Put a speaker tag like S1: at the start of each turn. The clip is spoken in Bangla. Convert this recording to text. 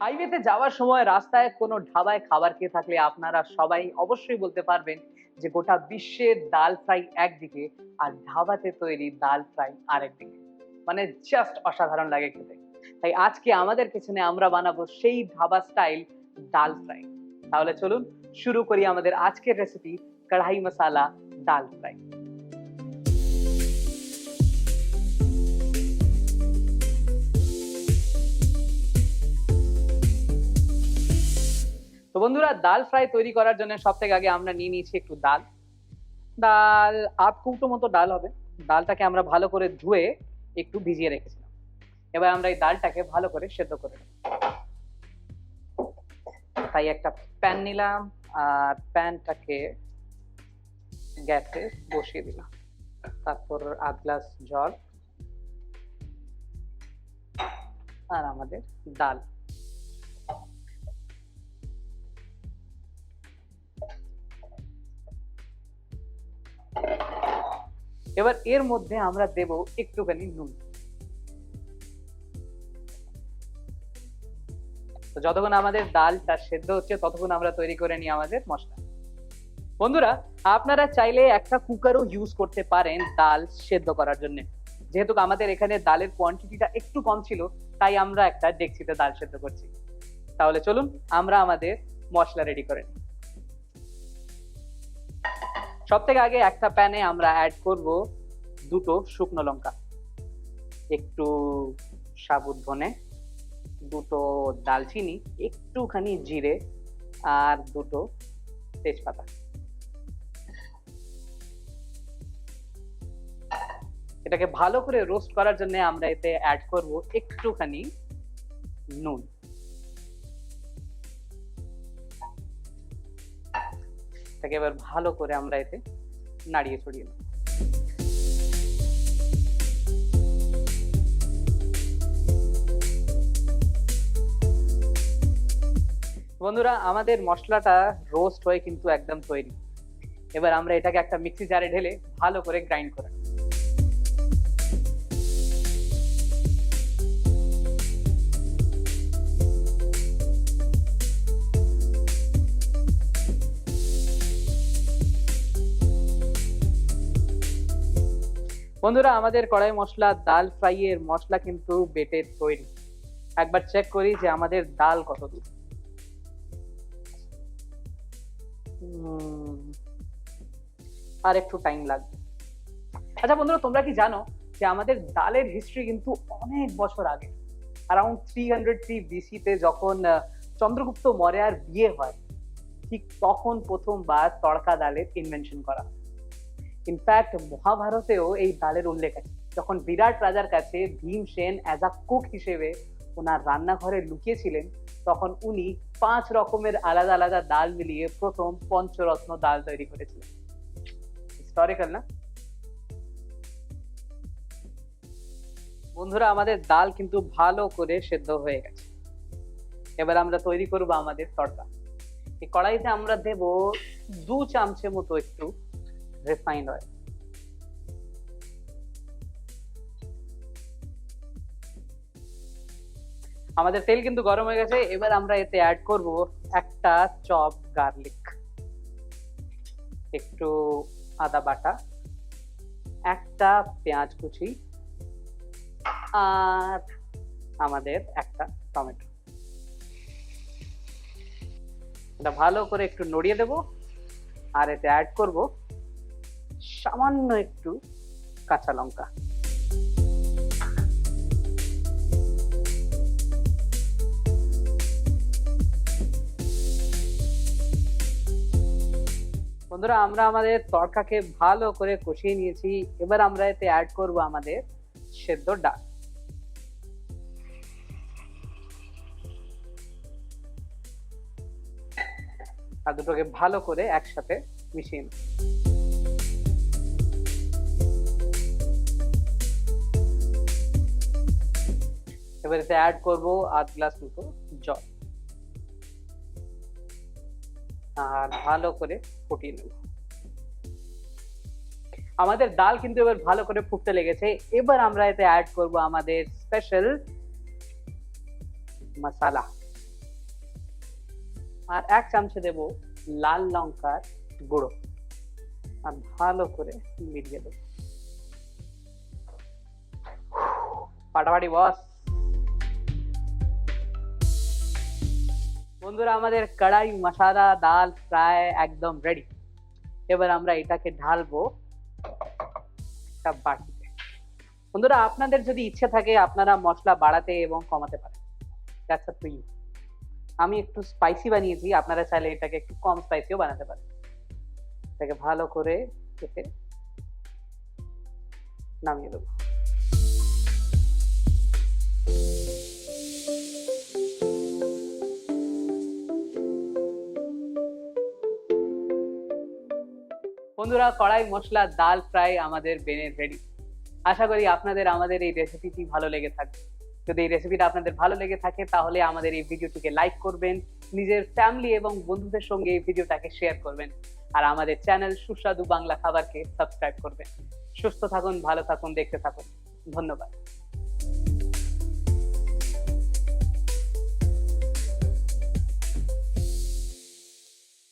S1: হাইওয়েতে যাওয়ার সময় রাস্তায় কোনো ধাবায় খাবার খেয়ে থাকলে আপনারা সবাই অবশ্যই বলতে পারবেন যে গোটা বিশ্বের ডাল ফ্রাই একদিকে আর ধাবাতে তৈরি ডাল ফ্রাই আরেকদিকে। মানে জাস্ট অসাধারণ লাগে খেতে। তাই আজকে আমাদের পেছনে আমরা বানাবো সেই ধাবা স্টাইল ডাল ফ্রাই। তাহলে চলুন শুরু করি আমাদের আজকের রেসিপি কড়াই মশালা ডাল ফ্রাই। বন্ধুরা ডাল ফ্রাই তৈরি করার জন্য সব থেকে আগে আমরা নিয়ে নিয়েছি একটু ডাল ডাল আধ কৌটো মতো ডাল হবে। ডালটাকে আমরা ভালো করে ধুয়ে একটু ভিজিয়ে রেখেছিলাম। এবার আমরা এই ডালটাকে ভালো করে সেদ্ধ করে তাই একটা প্যান নিলাম আর প্যানটাকে গ্যাসে বসিয়ে দিলাম। তারপর আধ গ্লাস জল আর আমাদের ডাল এবার এর মধ্যে আমরা দেব একটুখানি নুন। তো যতক্ষণ আমাদের ডালটা সেদ্ধ হচ্ছে, ততক্ষণ আমরা তৈরি করে নিই আমাদের মশলা। বন্ধুরা, আপনারা চাইলে একটা কুকারও ইউজ করতে পারেন ডাল সেদ্ধ করার জন্য। যেহেতু আমাদের এখানে ডালের কোয়ান্টিটিটা একটু কম ছিল, তাই আমরা একটা ডেক্সিতে ডাল সেদ্ধ করছি। তাহলে চলুন, আমরা আমাদের মশলা রেডি করে নিই। সব থেকে আগে একটা প্যানে আমরা অ্যাড করব দুটো শুকনো লঙ্কা। একটু সাবুত ধনে, দুটো দালচিনি, একটুখানি জিরে আর দুটো তেজপাতা। এটাকে ভালো করে রোস্ট করার জন্য আমরা এতে অ্যাড করব একটুখানি নুন। এটাকে এবার ভালো করে আমরা এতে নাড়িয়ে ছড়িয়ে নেব। বন্ধুরা, আমাদের মশলাটা রোস্ট হয়ে কিন্তু একদম তৈরি। এবার আমরা এটাকে একটা মিক্সি জারে ঢেলে ভালো করে গ্রাইন্ড করে বন্ধুরা, আমাদের কড়াই মশলা, ডাল ফ্রাই এর মশলা কিন্তু বেটে তৈরি। একবার চেক করি যে আমাদের ডাল কত দূর আর একটু টাইম লাগবে। আচ্ছা বন্ধুরা, তোমরা কি জানো যে আমাদের ডালের হিস্ট্রি কিন্তু অনেক বছর আগে? অ্যারাউন্ড থ্রি হান্ড্রেড থ্রি বিসিতে যখন চন্দ্রগুপ্ত মৌর্যার বিয়ে হয়, ঠিক তখন প্রথমবার তড়কা ডালের ইনভেনশন করা ইনফ্যাক্ট মহাভারতেও এই ডালের উল্লেখ আছে। যখন বিরাট রাজার কাছে ভীমসেন অ্যাজ আ কুক হিসেবে ওনার রান্নাঘরে লুকিয়েছিলেন, তখন উনি পাঁচ রকমের আলাদা আলাদা ডাল মিলিয়ে প্রথম পঞ্চরত্ন ডাল তৈরি করেছিলেন। হিস্টোরিক্যাল না? বন্ধুরা, আমাদের ডাল কিন্তু ভালো করে সেদ্ধ হয়ে গেছে। এবার আমরা তৈরি করব আমাদের তড়কা এই কড়াইতে আমরা দেব দু চামচের মতো একটু রিফাইন্ড অয়েল আমাদের তেল কিন্তু গরম হয়ে গেছে, এবার আমরা এতে অ্যাড করব একটা চপ গার্লিক একটু আদা বাটা, একটা পেঁয়াজ কুচি, আর আমাদের একটা টমেটো। এটা ভালো করে একটু নড়িয়ে দেব, আর এতে অ্যাড করব সামান্য একটু কাঁচা লঙ্কা। বন্ধুরা, আমরা আমাদের তরকাকে ভালো করে কষিয়ে নিয়েছি। এবার আমরা এতে অ্যাড করব আমাদের সেদ্ধ ডাল। আর দুটোকে ভালো করে একসাথে মিশিয়ে নেব। এবার এতে অ্যাড করব আধ গ্লাস মতো জল। আর ভালো করে ফুটিয়ে নেব। আমাদের ডাল কিন্তু এবার ভালো করে ফুটতে লেগেছে। এবার আমরা এতে অ্যাড করব আমাদের স্পেশাল মশালা আর এক চামচে দেব লাল লঙ্কার গুঁড়ো। আর ভালো করে মিলিয়ে দেবো। পাটাপাটি, বস। বন্ধুরা, আমাদের কড়াই, মশালা, ডাল, ফ্রাই একদম রেডি এবার আমরা এটাকে ঢালবো একটা বাটিতে। বন্ধুরা, আপনাদের যদি ইচ্ছে থাকে, আপনারা মশলা বাড়াতে এবং কমাতে পারেন। দ্যাটস আপ আমি একটু স্পাইসি বানিয়েছি, আপনারা চাইলে এটাকে একটু কম স্পাইসিও বানাতে পারেন। এটাকে ভালো করে কেটে নামিয়ে দেবো। বন্ধুরা, কড়াই মশলা, ডাল ফ্রাই আমাদের বেনে রেডি আশা করি আপনাদের আমাদের এই রেসিপিটি ভালো লেগে থাকবে। যদি এই রেসিপিটা আপনাদের ভালো লেগে থাকে, তাহলে আমাদের এই ভিডিওটিকে লাইক করবেন, নিজের ফ্যামিলি এবং বন্ধুদের সঙ্গে এই ভিডিওটাকে শেয়ার করবেন, আর আমাদের চ্যানেল সুস্বাদু বাংলা খাবারকে সাবস্ক্রাইব করবেন। সুস্থ থাকুন, ভালো থাকুন, দেখতে থাকুন। ধন্যবাদ।